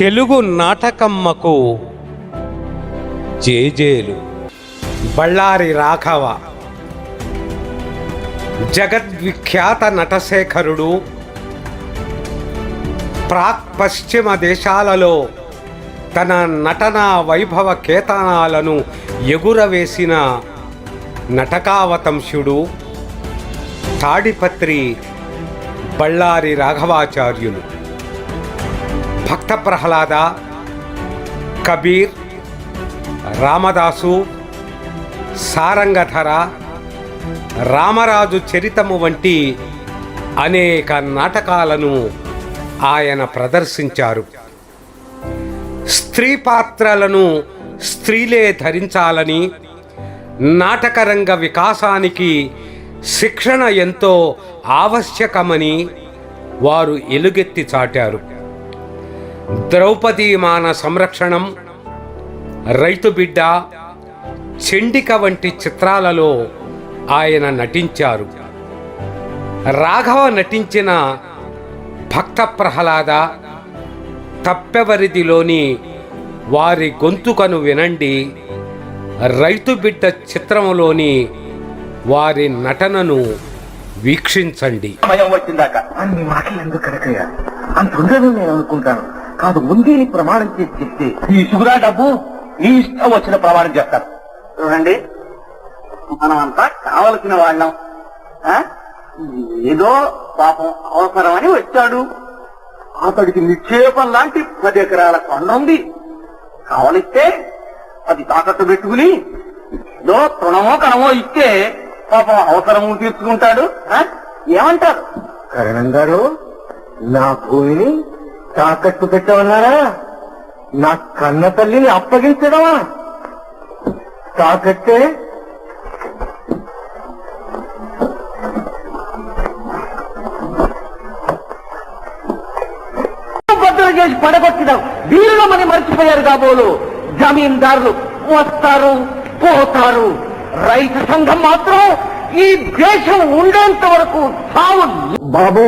తెలుగు నాటకమ్మకు జేజేలు. బళ్ళారి రాఘవ. జగద్విఖ్యాత నటశేఖరుడు. ప్రాక్ పశ్చిమ దేశాలలో తన నటనా వైభవ కేతనాలను ఎగురవేసిన నటకావతంశుడు. తాడిపత్రి బళ్ళారి రాఘవాచార్యులు. భక్త ప్రహ్లాద కబీర్ రామదాసు సారంగధర రామరాజు చరితము వంటి అనేక నాటకాలను ఆయన ప్రదర్శించారు. స్త్రీ పాత్రలను స్త్రీలే ధరించాలని నాటకరంగ వికాసానికి శిక్షణ ఎంతో ఆవశ్యకమని వారు ఎలుగెత్తి చాటారు. ద్రౌపదీమాన సంరక్షణం రైతు బిడ్డ చెండిక వంటి చిత్రాలలో ఆయన నటించారు. రాఘవ నటించిన భక్త ప్రహ్లాద తప్పెవరిదిలోని వారి గొంతుకను వినండి. రైతు బిడ్డ చిత్రంలోని వారి నటనను వీక్షించండి. భయం వచ్చిందాక అన్ని మాటలు ఎందుకు కరెక్ట్ అంత నేను అనుకుంటాను. కాదు ముందే ప్రమాణం చేసి చెప్తే ఈ శుభ్రా డబ్బు నీ ఇష్టం వచ్చిన ప్రమాణం చేస్తారు. చూడండి మనమంతా కావలసిన వాళ్ళం. ఆ? ఏదో పాపం అవసరమని వచ్చాడు. అతడికి నిక్షేపం లాంటి పది ఎకరాల కొండ ఉంది. కావలిస్తే అది తాకట్టు పెట్టుకుని ఏదో తృణమో కణమో ఇస్తే పాపం అవసరము తీర్చుకుంటాడు. ఆ? ఏమంటారు? కరణం గారు నా భూమిని తాకట్టు పెట్టమన్నారా? నా కన్న తల్లిని అప్పగించడమా? తాకట్టే? బద్దలు చేసి పడగొట్టడం వీరులు మనం మర్చిపోయారు కాబోలు. జమీందారులు వస్తారు పోతారు. రైతు సంఘం మాత్రం ఈ దేశం ఉండేంత వరకు సాగు బాబు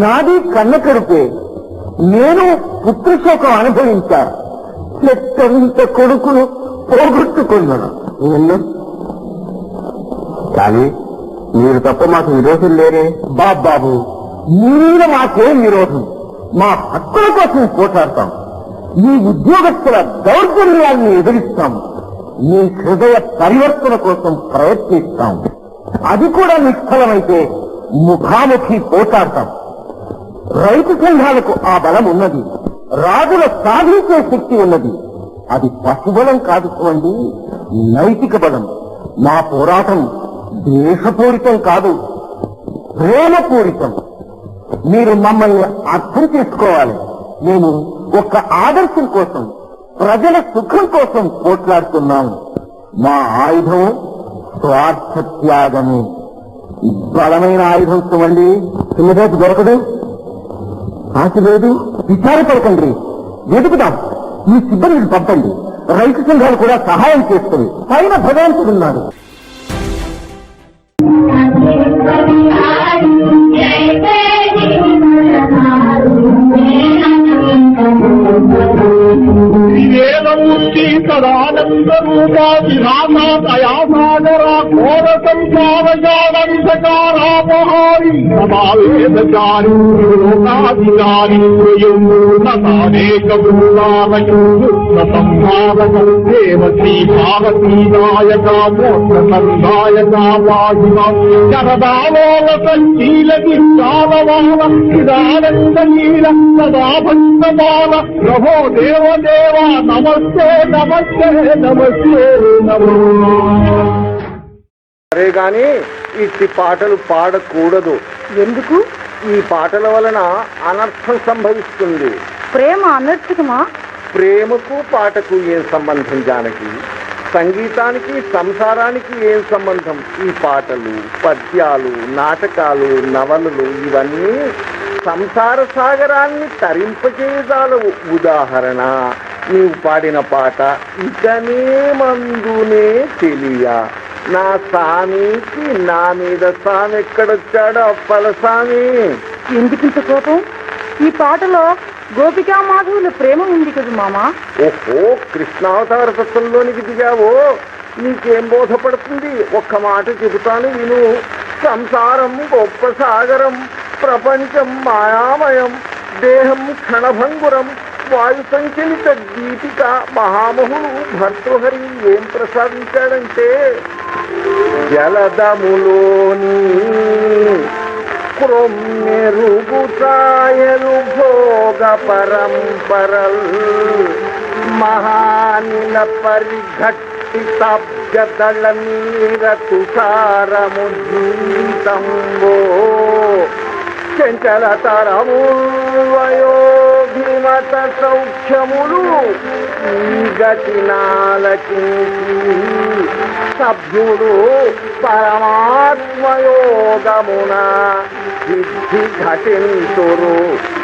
నాది కన్న కడుపే. నేను పుత్రశోకం అనుభవించా చెత్తంత కొడుకును పోగొట్టుకున్నాను. నిన్ను కానీ మీరు తప్ప మాకు విరోధం లేరే. బాబాబు మీరు మాకేం విరోధం? మా హక్కుల కోసం పోటాడతాం మీ ఉద్యోగస్తుల దౌర్జన్యాన్ని ఎదిరిస్తాం. మీ హృదయ పరివర్తన కోసం ప్రయత్నిస్తాం. అది కూడా నిష్ఫలమైతే ముఖాముఖి పోటాడతాం రైతు సంఘాలకు ఆ బలం ఉన్నది. రాజుల సాధించే శక్తి ఉన్నది. అది పశుబలం కాదు చూడండి నైతిక బలం. మా పోరాటం దేశపూరితం కాదు ప్రేమపూరితం. మీరు మమ్మల్ని అర్థం చేసుకోవాలి. మేము ఒక ఆదర్శం కోసం ప్రజల సుఖం కోసం పోట్లాడుతున్నాం మా ఆయుధం స్వార్థ త్యాగమే బలమైన ఆయుధం చూడండి చిన్నదాటి దొరకదు. ఆశ లేదు విచారపడకండి. వెతుకుదాం. ఈ సిబ్బందిని పంపండి. రైతు సంఘాలు కూడా సహాయం చేస్తుంది పైన భగవంతుడు ఉన్నాడు. సదానంద రూపా విధాత ఘోర సంసారజాలంధకారాపహారి సమావేదచారి లోకాధికారి అనేక సంహారక దేవ శ్రీ భారతీనాయక మోక్ష సందాయక శరదాలోల సంచీల విశాలవాన సదా భక్తమాన ప్రభో దేవ దేవ నమస్తే నమస్తే నమస్తే సరే గాని ఇట్టి పాటలు పాడకూడదు. ఎందుకు? ఈ పాటల వలన అనర్థం సంభవిస్తుంది. ప్రేమ అనర్థకమా? ప్రేమకు పాటకు ఏం సంబంధం జానకి? సంగీతానికి సంసారానికి ఏం సంబంధం? ఈ పాటలు పద్యాలు నాటకాలు నవలలు ఇవన్నీ సంసార సాగరాన్ని తరింపజేయదాలవు ఉదాహరణ నీవు పాడిన పాట ఇకనే మందునే తెలియ. నా స్వామికి నా మీద స్వామి ఎక్కడొచ్చాడో అప్పల స్వామి ఎందుకింత కోపం? ఈ పాటలో గోపికా మాధవుల ప్రేమ ఉంది కదా మామా. ఓహో కృష్ణావతార తత్వంలోనికి దిగావో? నీకేం బోధపడుతుంది? ఒక్క మాట చెబుతాను విను. సంసారం గొప్ప సాగరం ప్రపంచం మాయామయం దేహం క్షణభంగురం వాయు సంచలిత దీపిక మహామహుడు భర్తృహరి ఏం ప్రసాదించాడంటే జలదములోని క్రొమ్మెరుగు సాయలు భోగ పరంపరల్ మహానిల పరిఘట్టి తబ్జదళ నీర తుషారము జీవితంబో. చెంచల తరము వయో మత సౌఖ్యములు ఈ గతి నాలకించి సభ్యుడు పరమాత్మయోగమున సిద్ధి ఘటింతురు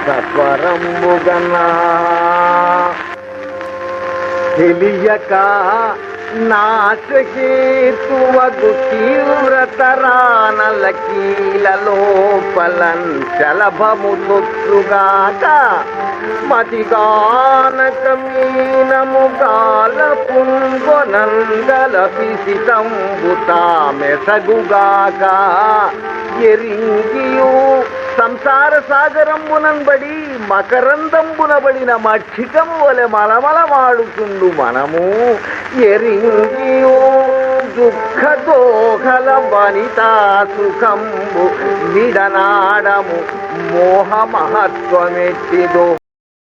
సత్వరంబుగనా తెలియక నాశకేతువగు తీవ్రతరానల కీలలోపలన్ చలభము తొత్తుగాక మతిగానక మీనము గాల పుంగొనందల పిసితంబుతా మెసగుగాక ఎరింగియు సంసార సాగరంబునంబడి మకరందంబునబడిన మక్షికం వలె మలమలమాడుతుండు మనము. ఎరింగియు దుఃఖ దోహల వనితా సుఖంబు విడనాడము మోహ మహత్వమెట్టిదో